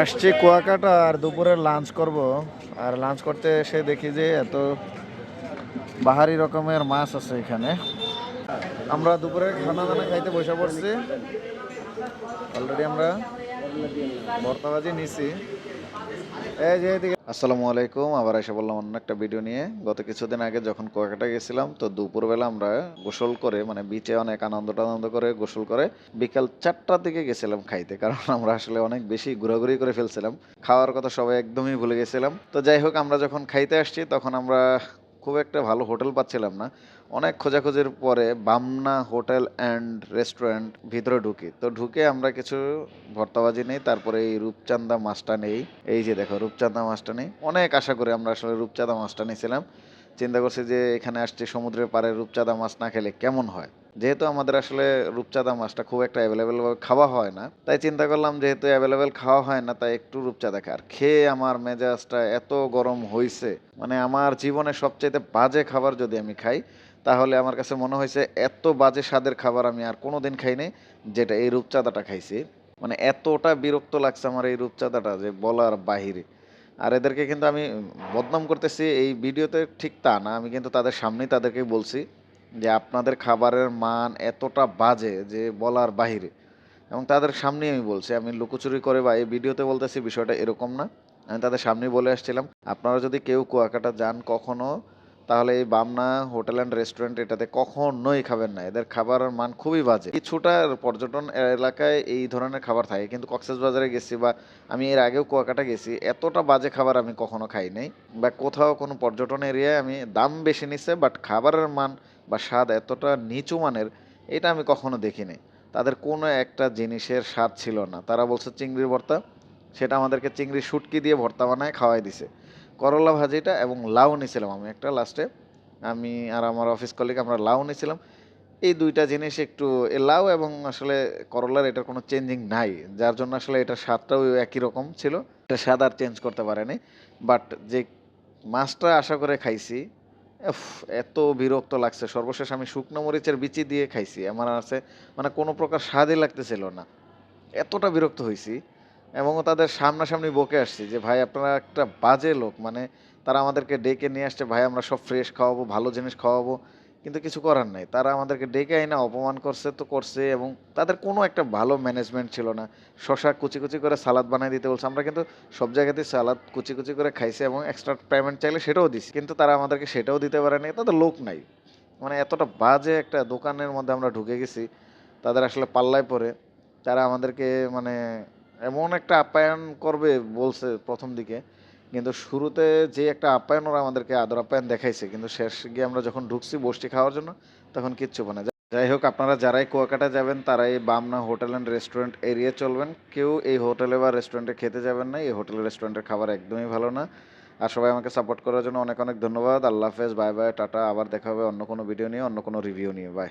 আসছি কুয়াকাটা আর দুপুরে লাঞ্চ করব। আর লাঞ্চ করতে এসে দেখি যে এত বাহারি রকমের মাছ আছে এখানে। আমরা দুপুরে খানা দানা খাইতে বসে পড়ছি। অলরেডি আমরা আসসালামু আলাইকুম, আবার এসে বললাম অন্য একটা ভিডিও নিয়ে। গত কিছুদিন আগে যখন কুয়াকাটা গেছিলাম, তো দুপুরবেলা আমরা গোসল করে মানে বিচে অনেক আনন্দ টানন্দ করে গোসল করে বিকাল চারটার দিকে গেছিলাম খাইতে, কারণ আমরা আসলে অনেক বেশি ঘোরাঘুরি করে ফেলছিলাম। খাওয়ার কথা সবাই একদমই ভুলে গেছিলাম। তো যাই হোক, আমরা যখন খাইতে আসছি, তখন আমরা খুব একটা ভালো হোটেল পাচ্ছিলাম না। অনেক খোঁজাখুঁজির পরে বামনা হোটেল অ্যান্ড রেস্টুরেন্ট ভিতরে ঢুকি। তো ঢুকে আমরা কিছু ভর্তাবাজি নেই, তারপরে এই রূপচান্দা মাছটা নেই। এই যে দেখো রূপচান্দা মাছটা নেই। অনেক আশা করে আমরা আসলে রূপচাঁদা মাছটা নিয়েছিলাম। চিন্তা করছি যে এখানে আসছি সমুদ্রের পাড়ে রূপচাঁদা মাছ না খেলে কেমন হয়? যেহেতু আমাদের আসলে রূপচাঁদা মাছটা খুব একটা অ্যাভেলেবেল ভাবে খাওয়া হয় না, তাই চিন্তা করলাম যেহেতু অ্যাভেলেবেল খাওয়া হয় না, তাই একটু রূপচাঁদা খাই। আর খেয়ে আমার মেজাজটা এত গরম হয়েছে মানে আমার জীবনে সবচেয়ে বাজে খাবার যদি আমি খাই, তাহলে আমার কাছে মনে হয়েছে এত বাজে স্বাদের খাবার আমি আর কোনো দিন খাইনি যেটা এই রূপচাঁদাটা খাইছি। মানে এতটা বিরক্ত লাগছে আমার এই রূপচাঁদাটা যে বলার বাহিরে। আর এদেরকে কিন্তু আমি বদনাম করতেছি, এই ভিডিওতে ঠিক তা না, আমি কিন্তু তাদের সামনেই তাদেরকে বলছি। যে আপনাদের খাবারের মান এতটা বাজে যে বলার বাহিরে। এবং তাদের সামনেই আমি বলছি, আমি লুকোচুরি করে বা এই ভিডিওতে বলতেছি বিষয়টা এরকম না। আমি তাদের সামনেই বলে আসছিলাম, আপনারা যদি কেউ কুয়াকাটা যান কখনো তাহলে এই বামনা হোটেল অ্যান্ড রেস্টুরেন্ট এটাতে কখনোই খাবেন না। এদের খাবারের মান খুবই বাজে। কিছুটা পর্যটন এলাকায় এই ধরনের খাবার থাকে, কিন্তু কক্সবাজারে গেছি বা আমি এর আগেও কুয়াকাটা গেছি, এতটা বাজে খাবার আমি কখনো খাই নাই বা কোথাও কোনো পর্যটন এরিয়ায় আমি দাম বেশি নিচ্ছে বাট খাবারের মান বা স্বাদ এতটা নিচু মানের, এটা আমি কখনো দেখিনি তাদের কোনো একটা জিনিসের স্বাদ ছিল না। তারা বলছে চিংড়ির ভর্তা, সেটা আমাদেরকে চিংড়ি শুটকি দিয়ে ভর্তা বানায় খাওয়াই দিছে। করলা ভাজিটা এবং লাউ নিয়েছিলাম আমি একটা লাস্টে আমি আর আমার অফিস কলিগ আমরা লাউ নিয়েছিলাম। এই দুইটা জিনিস একটু লাউ এবং আসলে করলার এটার কোনো চেঞ্জিং নাই। যার জন্য আসলে এটার স্বাদটাও একই রকম ছিল। এটা স্বাদ আর চেঞ্জ করতে পারেনি। বাট যে মাছটা আশা করে খাইছি এত বিরক্ত লাগছে। সর্বশেষ আমি শুকনো মরিচের বিচি দিয়ে খাইছি। আমার আছে মানে কোনো প্রকার স্বাদই লাগতেছিল না। এতটা বিরক্ত হয়েছি এবং তাদের সামনাসামনি বকে আসছি যে, ভাই, আপনারা একটা বাজে লোক। মানে তারা আমাদেরকে ডেকে নিয়ে আসছে, ভাই, আমরা সব ফ্রেশ খাওয়াবো, ভালো জিনিস খাওয়াবো। কিন্তু কিছু করার নাই। তারা আমাদেরকে ডেকে আইনা, অপমান করছে তো করছে এবং তাদের কোনো একটা ভালো ম্যানেজমেন্ট ছিল না। শশা কুচি কুচি করে সালাদ বানিয়ে দিতে বলছে। আমরা কিন্তু সব জায়গাতেই সালাদ কুচি কুচি করে খাইছি এবং এক্সট্রা পেমেন্ট চাইলে সেটাও দিছি। কিন্তু তারা আমাদেরকে সেটাও দিতে পারে পারেনি তাদের লোক নাই। মানে এতটা বাজে একটা দোকানের মধ্যে আমরা ঢুকে গেছি। তাদের আসলে পাল্লায় পড়ে। তারা আমাদেরকে মানে এমন একটা আপ্যায়ন করবে বলছে প্রথম দিকে, কিন্তু শুরুতে যে একটা আপ্যায়ন ওরা আমাদেরকে আদর আপ্যায়ন দেখাইছে, কিন্তু শেষ গিয়ে আমরা যখন ঢুকছি বসটি খাওয়ার জন্য, তখন কিচ্ছু মানে যাই হোক, আপনারা যারাই কুয়াকাটা যাবেন, তারাই Bamna hotel and restaurant area চলবেন। কেউ এই হোটেলে বা রেস্টুরেন্টে খেতে যাবেন না, এই হোটেল রেস্টুরেন্টের খাবার একদমই ভালো না। আর সবাই আমাকে সাপোর্ট করার জন্য অনেক অনেক ধন্যবাদ। আল্লাহ হাফেজ, বাই বাই, টাটা। আবার দেখা হবে অন্য কোনো ভিডিও নিয়ে, অন্য কোনো রিভিউ নিয়ে। বাই